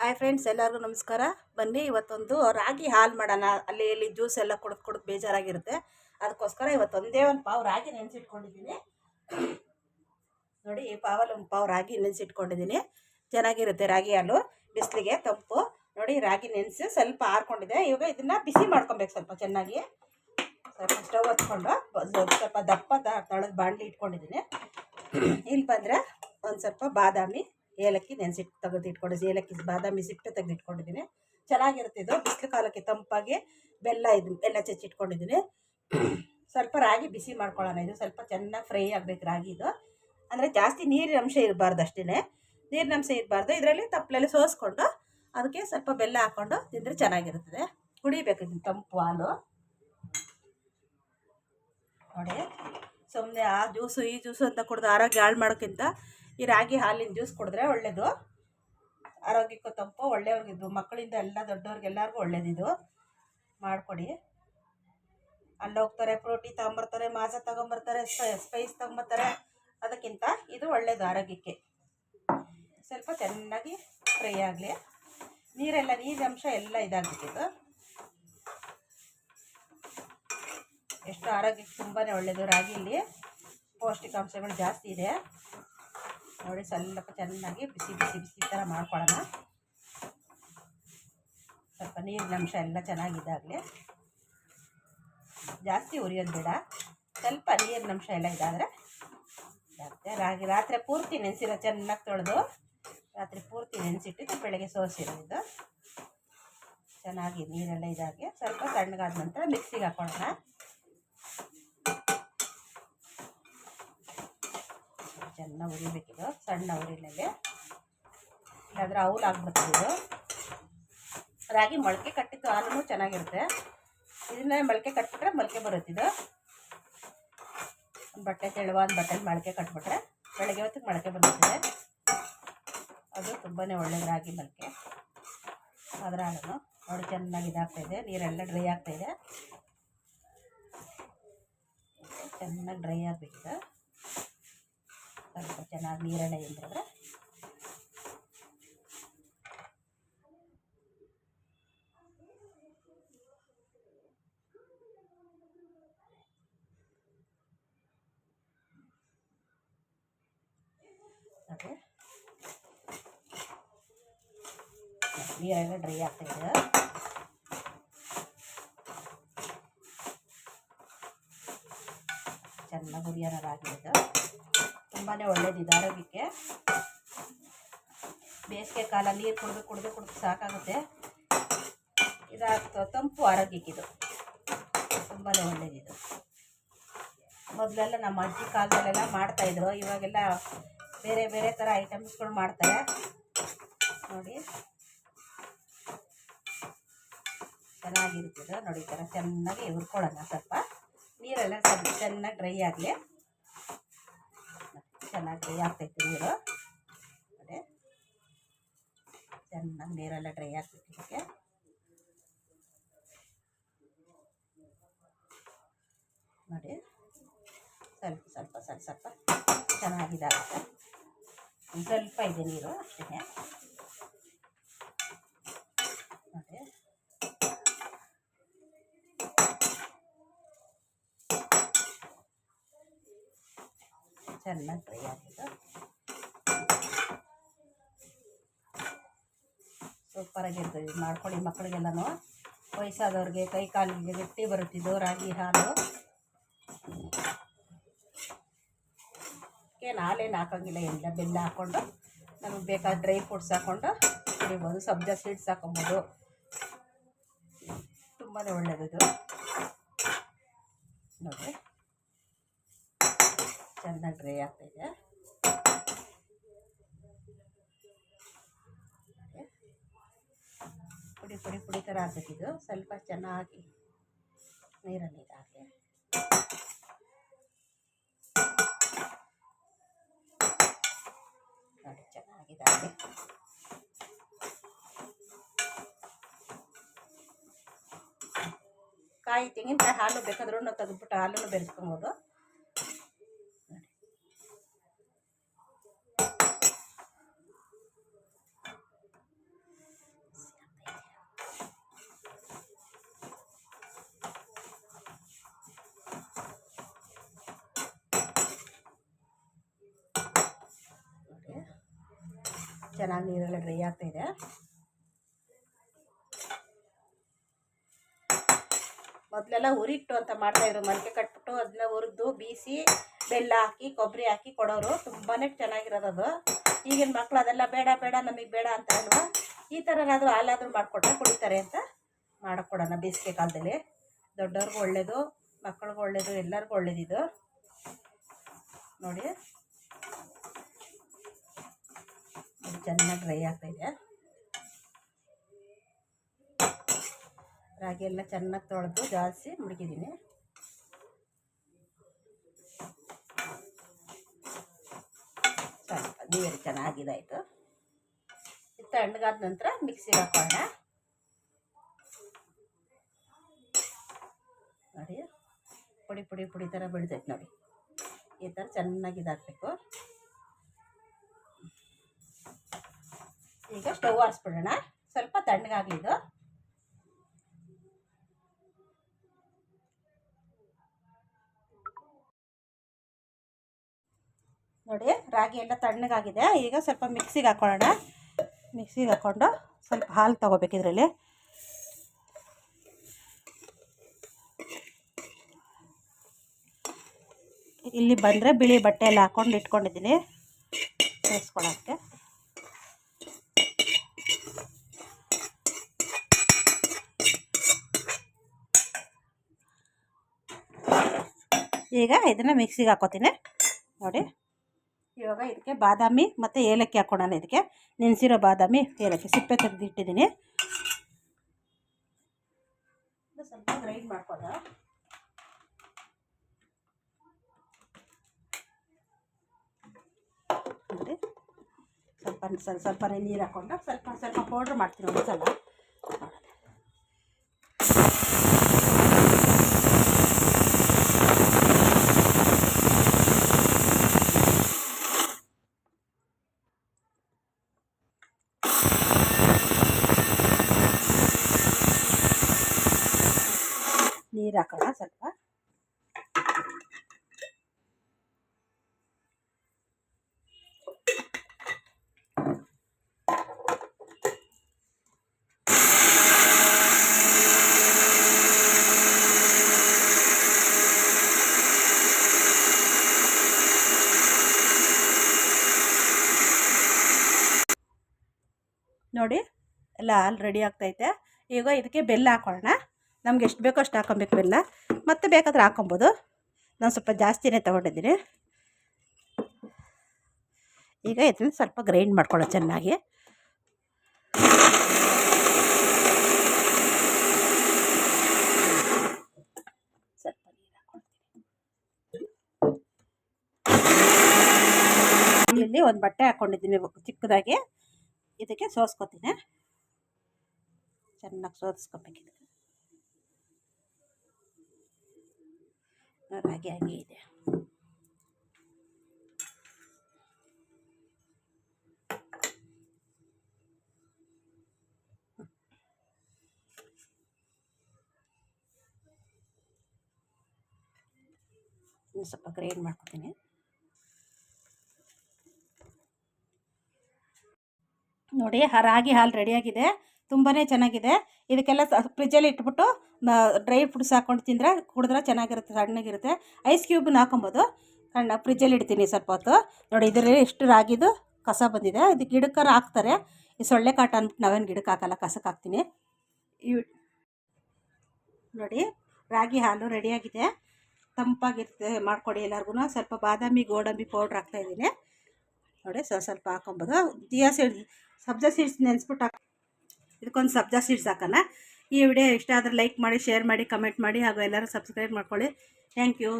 Hi friends ಎಲ್ಲರಿಗೂ ನಮಸ್ಕಾರ. ಬನ್ನಿ, ಇವತ್ತೊಂದು ರಾಗಿ ಹಾಲು ಮಾಡೋಣ. ಅಲ್ಲಿ ಇಲ್ಲಿ ಜ್ಯೂಸ್ ಎಲ್ಲ ಕುಡಿದು ಕುಡಿದು ಬೇಜಾರಾಗಿರುತ್ತೆ. ಅದಕ್ಕೋಸ್ಕರ ಇವತ್ತೊಂದೇ ಒಂದು ಪಾವು ರಾಗಿ ನೆನೆಸಿಟ್ಕೊಂಡಿದ್ದೀನಿ. ನೋಡಿ, ಈ ಪಾವಲ್ಲಿ ಒಂದು ಪಾವು ರಾಗಿ ನೆನೆಸಿಟ್ಕೊಂಡಿದ್ದೀನಿ. ಚೆನ್ನಾಗಿರುತ್ತೆ ರಾಗಿ ಹಾಲು. ಬಿಸಿಲಿಗೆ ತಂಪು. ನೋಡಿ, ರಾಗಿ ನೆನೆಸಿ ಸ್ವಲ್ಪ ಆರ್ಕೊಂಡಿದೆ. ಇವಾಗ ಇದನ್ನು ಬಿಸಿ ಮಾಡ್ಕೊಬೇಕು ಸ್ವಲ್ಪ ಚೆನ್ನಾಗಿ. ಸ್ವಲ್ಪ ಸ್ಟವ್ ಹಚ್ಕೊಂಡು ಸ್ವಲ್ಪ ದಪ್ಪ ತಳದ ಬಾಂಡ್ಲಿ ಇಟ್ಕೊಂಡಿದ್ದೀನಿ. ಇಲ್ಲಿ ಬಂದರೆ ಒಂದು ಸ್ವಲ್ಪ ಬಾದಾಮಿ ಏಲಕ್ಕಿ ನೆನೆಸಿಟ್ಟು ತೆಗೆದು ಇಟ್ಕೊಂಡಿದ್ದೀನಿ ಏಲಕ್ಕಿ ಬಾದಾಮಿ ಸಿಟ್ಟು ತೆಗೆದು ಇಟ್ಕೊಂಡಿದ್ದೀನಿ. ಚೆನ್ನಾಗಿರುತ್ತೆ ಇದು. ಬಿಸಿಲು ಕಾಲಕ್ಕೆ ತಂಪಾಗಿ ಬೆಲ್ಲ ಇದು ಬೆಲ್ಲ ಚಚ್ಚಿಟ್ಕೊಂಡಿದ್ದೀನಿ ಸ್ವಲ್ಪ ರಾಗಿ ಬಿಸಿ ಮಾಡ್ಕೊಳ್ಳೋಣ. ಇದು ಸ್ವಲ್ಪ ಚೆನ್ನಾಗಿ ಫ್ರೈ ಆಗಬೇಕು ರಾಗಿ ಇದು. ಅಂದರೆ ಜಾಸ್ತಿ ನೀರಿನ ಅಂಶ ಇರಬಾರ್ದು ಅಷ್ಟೇ ನೀರಿನ ಅಂಶ ಇರಬಾರ್ದು. ಇದರಲ್ಲಿ ತಪ್ಪಲೆಲ್ಲ ಸೋಸ್ಕೊಂಡು ಅದಕ್ಕೆ ಸ್ವಲ್ಪ ಬೆಲ್ಲ ಹಾಕ್ಕೊಂಡು ತಿಂದರೆ ಚೆನ್ನಾಗಿರುತ್ತದೆ. ಕುಡಿಬೇಕು ಇದು ತಂಪು ಹಾಲು. ನೋಡಿ. ಸುಮ್ಮನೆ ಆ ಜ್ಯೂಸು ಈ ಜ್ಯೂಸು ಅಂತ ಕುಡಿದು ಆರೋಗ್ಯ ಹಾಳು ಮಾಡೋಕ್ಕಿಂತ ಈ ರಾಗಿ ಹಾಲಿನ ಜ್ಯೂಸ್ ಕುಡಿದ್ರೆ ಒಳ್ಳೆಯದು ಆರೋಗ್ಯಕ್ಕೂ ತಂಪು ಒಳ್ಳೆಯವ್ರಿಗಿದ್ದು ಮಕ್ಕಳಿಂದ ಎಲ್ಲ ದೊಡ್ಡವ್ರಿಗೆಲ್ಲರಿಗೂ ಒಳ್ಳೇದಿದು ಮಾಡಿಕೊಡಿ. ಅಲ್ಲಿ ಹೋಗ್ತಾರೆ ಫ್ರೂಟಿ ತಗೊಂಬರ್ತಾರೆ, ಮಾಸ ತಗೊಂಬರ್ತಾರೆ ಸ್ಪೈಸ್ ತಗೊಂಬರ್ತಾರೆ. ಅದಕ್ಕಿಂತ ಇದು ಒಳ್ಳೆಯದು ಆರೋಗ್ಯಕ್ಕೆ. ಸ್ವಲ್ಪ ಚೆನ್ನಾಗಿ ಫ್ರೈ ಆಗಲಿ. ನೀರೆಲ್ಲ, ನೀರಿನ ಅಂಶ ಎಲ್ಲ ಇದಾಗಬೇಕಿದ್ದು ಎಷ್ಟು ಆರೋಗ್ಯಕ್ಕೆ ತುಂಬಾ ಒಳ್ಳೆಯದು ರಾಗಿಲಿ. ಪೌಷ್ಟಿಕಾಂಶಗಳು ಜಾಸ್ತಿ ಇದೆ. ನೋಡಿ ಸ್ವಲ್ಪ ಚೆನ್ನಾಗಿ ಬಿಸಿ ಬಿಸಿ ಬಿಸಿ ಥರ ಮಾಡ್ಕೊಳ್ಳೋಣ. ಸ್ವಲ್ಪ ನೀರಿನ ಅಂಶ ಎಲ್ಲ ಚೆನ್ನಾಗಿದ್ದಾಗಲಿ. ಜಾಸ್ತಿ ಉರಿಯೋದು ಬೇಡ. ಸ್ವಲ್ಪ ನೀರಿನ ಅಂಶ ಎಲ್ಲ ಇದಾದರೆ ಮತ್ತೆ ರಾಗಿ ರಾತ್ರಿ ಪೂರ್ತಿ ನೆನೆಸಿರೋ ಚೆನ್ನಾಗಿ ತೊಳೆದು ರಾತ್ರಿ ಪೂರ್ತಿ ನೆನೆಸಿಟ್ಟಿದ್ದು ಬೆಳಗ್ಗೆ ಸೋಸಿರೋದು. ಚೆನ್ನಾಗಿ ನೀರೆಲ್ಲ ಇದಾಗಿ. ಸ್ವಲ್ಪ ತಣ್ಣಗಾದ ನಂತರ ಮಿಕ್ಸಿಗೆ ಹಾಕೊಳ್ಳೋಣ. ಚೆನ್ನಾಗಿ ಉರಿಬೇಕಿದು, ಸಣ್ಣ ಉರಿನಲ್ಲಿ ಇಲ್ಲಾದ್ರೆ ಅವ್ಲು ಆಗ್ಬಿಡ್ತದೆ ಇದು. ರಾಗಿ ಮೊಳಕೆ ಕಟ್ಟಿದ್ದು ಹಾಲು ಚೆನ್ನಾಗಿರುತ್ತೆ. ಇದನ್ನೇ ಮೊಳಕೆ ಕಟ್ಬಿಟ್ರೆ ಮೊಳಕೆ ಬರುತ್ತಿದ್ದು ಬಟ್ಟೆ ತೆಳುವಾದ ಬಟ್ಟೆಲಿ ಮೊಳಕೆ ಕಟ್ಬಿಟ್ರೆ ಬೆಳಗ್ಗೆ ಹೊತ್ತಿಗೆ ಮೊಳಕೆ ಬರುತ್ತದೆ ಅದು ತುಂಬಾ ಒಳ್ಳೆಯ ರಾಗಿ ಮೊಳಕೆ. ಅದರ ಹಾಲು ನೋಡಿ ಚೆನ್ನಾಗಿ ಇದಾಗ್ತಾಯಿದೆ ನೀರೆಲ್ಲ ಡ್ರೈ ಆಗ್ತಾಯಿದೆ ಚೆನ್ನಾಗಿ ಡ್ರೈ ಆಗಬೇಕಿದೆ. ಸ್ವಲ್ಪ ಚೆನ್ನಾಗಿ ನೀರೆಲ್ಲ ಹಿಂಡಿದ್ರೆ ಅದು ಡ್ರೈ ಆಗ್ತಾಯಿದೆ ಚೆನ್ನಾಗಿ ಹುರಿಯೋಣ ರಾಗಿ ತುಂಬಾ ಒಳ್ಳೇದಿದೆ ಆರೋಗ್ಯಕ್ಕೆ. ಬೇಸಿಗೆ ಕಾಲ ನೀರು ಕುಡಿದು ಕುಡಿದು ಕುಡಿದು ಸಾಕಾಗುತ್ತೆ. ಇದಾಗ್ತದೆ ತಂಪು ಆರೋಗ್ಯಕ್ಕಿದು. ತುಂಬಾ ಒಳ್ಳೇದಿದು. ಮೊದಲೆಲ್ಲ ನಮ್ಮ ಅಜ್ಜಿ ಕಾಲದಲ್ಲೆಲ್ಲ ಮಾಡ್ತಾಯಿದ್ರು ಇವಾಗೆಲ್ಲ ಬೇರೆ ಬೇರೆ ಥರ ಐಟಮ್ಸ್ಗಳು ಮಾಡ್ತಾರೆ. ನೋಡಿ. ಚೆನ್ನಾಗಿರ್ತದೆ ನೋಡಿ ಈ ಥರ ಚೆನ್ನಾಗಿ ಹುರ್ಕೊಳ್ಳೋಣ ಸ್ವಲ್ಪ. ನೀರೆಲ್ಲ ಸ್ವಲ್ಪ ಚೆನ್ನಾಗಿ ಡ್ರೈ ಆಗಲಿ. ಚೆನ್ನಾಗಿ ಡ್ರೈ ಆಗ್ತೈತೆ ನೀರು. ನೋಡಿ. ಚೆನ್ನಾಗಿ ನೀರೆಲ್ಲ ಡ್ರೈ ಆಗ್ತೈತೆ ಇದಕ್ಕೆ. ನೋಡಿ. ಸ್ವಲ್ಪ ಸ್ವಲ್ಪ ಸ್ವಲ್ಪ ಸ್ವಲ್ಪ ಚೆನ್ನಾಗಿದಾಗುತ್ತೆ. ಒಂದು ಸ್ವಲ್ಪ ಇದೆ ನೀರು ಅಷ್ಟೇ ನೋಡಿ ಚೆನ್ನಾಗಿ ಡ್ರೈ ಆಗಿದೆ ಸೂಪರಾಗಿರ್ತದೆ ಮಾಡ್ಕೊಳ್ಳಿ ಮಕ್ಕಳಿಗೆಲ್ಲನೂ. ವಯಸ್ಸಾದವ್ರಿಗೆ ಕೈ ಕಾಲಿಗೆ ಗಟ್ಟಿ ಬರುತ್ತಿದ್ದು ರಾಗಿ ಹಾಲು. ಏನು ಹಾಲೇನು ಹಾಕೋಂಗಿಲ್ಲ ಎಲ್ಲ ಬೆಲ್ಲ ಹಾಕ್ಕೊಂಡು, ನಮಗೆ ಬೇಕಾದ ಡ್ರೈ ಫ್ರೂಟ್ಸ್ ಹಾಕ್ಕೊಂಡು ಕುಡಿಬೋದು ಸಬ್ಜಾ ಸೀಡ್ಸ್ ಹಾಕೊಬೋದು ತುಂಬಾ ಒಳ್ಳೆಯದು ನೋಡಿ ಚೆನ್ನಾಗಿ ಡ್ರೈ ಆಗ್ತಾಯಿದೆ ಪುಡಿ ಪುಡಿ ಪುಡಿ ಥರ ಆಗ್ಬೇಕಿದು ಸ್ವಲ್ಪ ಚೆನ್ನಾಗಿ ನೀರಲ್ಲಿ ಇದಾಗಲಿ. ನೋಡಿ ಚೆನ್ನಾಗಿದಾಗಲಿ ಕಾಯಿ ತೆಂಗಿನಕಾಯಿ ಹಾಲು ಬೇಕಾದ್ರೂ ತೆಗೆದ್ಬಿಟ್ಟು ಹಾಲು ಬೆರೆಸ್ಕೊಬೋದು. ಚೆನ್ನಾಗಿ ನೀರೆಲ್ಲ ಡ್ರೈ ಆಗ್ತಾಯಿದೆ ಮೊದಲೆಲ್ಲ ಉರಿಟ್ಟು ಅಂತ ಮಾಡ್ತಾಯಿದ್ರು ಮೊಳಕೆ ಕಟ್ಬಿಟ್ಟು ಅದನ್ನ ಹುರಿದು ಬೀಸಿ ಬೆಲ್ಲ ಹಾಕಿ, ಕೊಬ್ಬರಿ ಹಾಕಿ ಕೊಡೋರು. ತುಂಬಾ ಚೆನ್ನಾಗಿರೋದು ಈಗಿನ ಮಕ್ಕಳು ಅದೆಲ್ಲ ಬೇಡ ಬೇಡ, ನಮಗೆ ಬೇಡ ಅಂತ ಅಲ್ವಾ? ಈ ಥರನಾದರೂ ಹಾಲಾದರೂ ಮಾಡಿಕೊಟ್ರೆ ಕುಡಿತಾರೆ ಅಂತ ಮಾಡಿಕೊಡೋಣ ಬೇಸಿಗೆ ಕಾಲದಲ್ಲಿ. ದೊಡ್ಡವ್ರಿಗೂ ಒಳ್ಳೆಯದು ಮಕ್ಕಳಿಗೂ ಒಳ್ಳೆಯದು ಎಲ್ಲರಿಗೂ ಒಳ್ಳೇದಿದು. ನೋಡಿ ಇದು ಚೆನ್ನಾಗಿ ಡ್ರೈ ಆಗ್ತಾಯಿದೆ ರಾಗಿ ಎಲ್ಲ ಚೆನ್ನಾಗಿ ತೊಳೆದು ಜಾಸ್ತಿ ಮುಡುಗಿದ್ದೀನಿ ಸ್ವಲ್ಪ ನೀರು ಚೆನ್ನಾಗಿದಾಯಿತು ತಣ್ಣಗಾದ ನಂತರ ಮಿಕ್ಸಿಗೆ ಹಾಕೋಣ. ನೋಡಿ, ಪುಡಿ ಪುಡಿ ಪುಡಿ ಥರ ಬೆಳೆದೈತೆ ನೋಡಿ. ಈ ಥರ ಚೆನ್ನಾಗಿ ಇದಾಗಬೇಕು. ಈಗ ಸ್ಟವ್ ಆರಿಸ್ಬಿಡೋಣ ಸ್ವಲ್ಪ ತಣ್ಣಗಾಗಲಿ ಇದು. ನೋಡಿ, ರಾಗಿ ಎಲ್ಲ ತಣ್ಣಗಾಗಿದೆ. ಈಗ ಸ್ವಲ್ಪ ಮಿಕ್ಸಿಗೆ ಹಾಕೊಳ್ಳೋಣ. ಮಿಕ್ಸಿಗೆ ಹಾಕ್ಕೊಂಡು ಸ್ವಲ್ಪ ಹಾಲು ತೊಗೋಬೇಕು ಇದರಲ್ಲಿ. ಇಲ್ಲಿ ಬಂದರೆ ಬಿಳಿ ಬಟ್ಟೆ ಎಲ್ಲ ಹಾಕ್ಕೊಂಡು ಇಟ್ಕೊಂಡಿದ್ದೀನಿ. ಬೇಯಿಸ್ಕೊಳಕ್ಕೆ ಈಗ ಇದನ್ನು ಮಿಕ್ಸಿಗೆ ಹಾಕೋತೀನಿ. ನೋಡಿ. ಇವಾಗ ಇದಕ್ಕೆ ಬಾದಾಮಿ ಮತ್ತು ಏಲಕ್ಕಿ ಹಾಕ್ಕೊಳೋಣ ಇದಕ್ಕೆ. ನೆನೆಸಿರೋ ಬಾದಾಮಿ, ಏಲಕ್ಕಿ ಸಿಪ್ಪೆ ತೆಗೆದು ಇಟ್ಟಿದ್ದೀನಿ. ಸ್ವಲ್ಪ ಗ್ರೈಂಡ್ ಮಾಡ್ಕೊಳ್ಳ ನೋಡಿ. ಸ್ವಲ್ಪ ಸ್ವಲ್ಪ ನೀರು ಹಾಕ್ಕೊಂಡು ಸ್ವಲ್ಪ ಸ್ವಲ್ಪ ಪೌಡ್ರ್ ಮಾಡ್ತೀನಿ ಒಂದ್ಸಲ. ನೀರು ಹಾಕೋಣ ಸ್ವಲ್ಪ ನೋಡಿ, ಎಲ್ಲ ಹಾಲು ರೆಡಿ ಆಗ್ತೈತೆ. ಈಗ ಇದಕ್ಕೆ ಬೆಲ್ಲ ಹಾಕೊಳ್ಳೋಣ. ನಮ್ಗೆ ಎಷ್ಟು ಬೇಕೋ ಅಷ್ಟು ಹಾಕೊಬೇಕು ಬೆಲ್ಲ. ಮತ್ತೆ ಬೇಕಾದ್ರೆ ಹಾಕೊಬೋದು. ನಾನು ಸ್ವಲ್ಪ ಜಾಸ್ತಿನೇ ತೊಗೊಂಡಿದ್ದೀನಿ. ಈಗ ಇದನ್ನು ಸ್ವಲ್ಪ ಗ್ರೈಂಡ್ ಮಾಡ್ಕೊಳ್ಳೋ ಚೆನ್ನಾಗಿ. ಇಲ್ಲಿ ಒಂದು ಬಟ್ಟೆ ಹಾಕೊಂಡಿದ್ದೀನಿ ಚಿಕ್ಕದಾಗಿ. ಇದಕ್ಕೆ ಸೋಸ್ಕೊತೀನಿ ಚೆನ್ನಾಗಿ ಸೋದಿಸ್ಕೊಬೇಕು ಇದಕ್ಕೆ ರಾಗಿ ಹಾಗೆ ಇದೆ ಇನ್ನು ಸ್ವಲ್ಪ ಗ್ರೈಂಡ್ ಮಾಡ್ಕೊತೀನಿ ನೋಡಿ ರಾಗಿ ಹಾಲು ರೆಡಿಯಾಗಿದೆ. ತುಂಬಾ ಚೆನ್ನಾಗಿದೆ. ಇದಕ್ಕೆಲ್ಲ ಫ್ರಿಜ್ಜಲ್ಲಿ ಇಟ್ಬಿಟ್ಟು ಡ್ರೈ ಫ್ರೂಟ್ಸ್ ಹಾಕ್ಕೊಂಡು ತಿಂದರೆ ಕುಡಿದ್ರೆ ಚೆನ್ನಾಗಿರುತ್ತೆ, ಸಣ್ಣಗಿರುತ್ತೆ. ಐಸ್ ಕ್ಯೂಬ್ನ ಹಾಕೊಬೋದು ಸಣ್ಣ ಫ್ರಿಜ್ಜಲ್ಲಿ ಇಡ್ತೀನಿ ಸ್ವಲ್ಪ ಹೊತ್ತು ನೋಡಿ, ಇದರಲ್ಲಿ ಎಷ್ಟು ರಾಗಿದು ಕಸ ಬಂದಿದೆ. ಇದು ಗಿಡಕ್ಕಾರ ಹಾಕ್ತಾರೆ. ಈ ಸೊಳ್ಳೆ ಕಾಟ ಅಂದ್ಬಿಟ್ಟು ನಾವೇನು ಗಿಡಕ್ಕೆ ಹಾಕಲ್ಲ, ಕಸಕ್ಕೆ ಹಾಕ್ತೀನಿ. ನೋಡಿ, ರಾಗಿ ಹಾಲು ರೆಡಿಯಾಗಿದೆ. ತಂಪಾಗಿರುತ್ತೆ ಮಾಡಿಕೊಡಿ ಎಲ್ಲರಿಗೂ ಸ್ವಲ್ಪ ಬಾದಾಮಿ, ಗೋಡಂಬಿ ಪೌಡ್ರ್ ಹಾಕ್ತಾಯಿದ್ದೀನಿ. ನೋಡಿ ಸ್ವಲ್ಪ ಸ್ವಲ್ಪ ಹಾಕೊಬೋದು ದಿಯಾ ಸೀಡ್ಸ್ ಸಬ್ಜಾ ಸೀಡ್ಸ್ ನೆನೆಸ್ಬಿಟ್ಟು ಹಾಕಿ ಇದಕ್ಕೊಂದು ಸಬ್ಜಾ ಸೀಡ್ಸ್ ಹಾಕೋಣ. ಈ ವಿಡಿಯೋ ಇಷ್ಟ ಆದರೆ ಲೈಕ್ ಮಾಡಿ, ಶೇರ್ ಮಾಡಿ, ಕಮೆಂಟ್ ಮಾಡಿ ಹಾಗೂ ಎಲ್ಲರೂ ಸಬ್ಸ್ಕ್ರೈಬ್ ಮಾಡ್ಕೊಳ್ಳಿ. Thank you.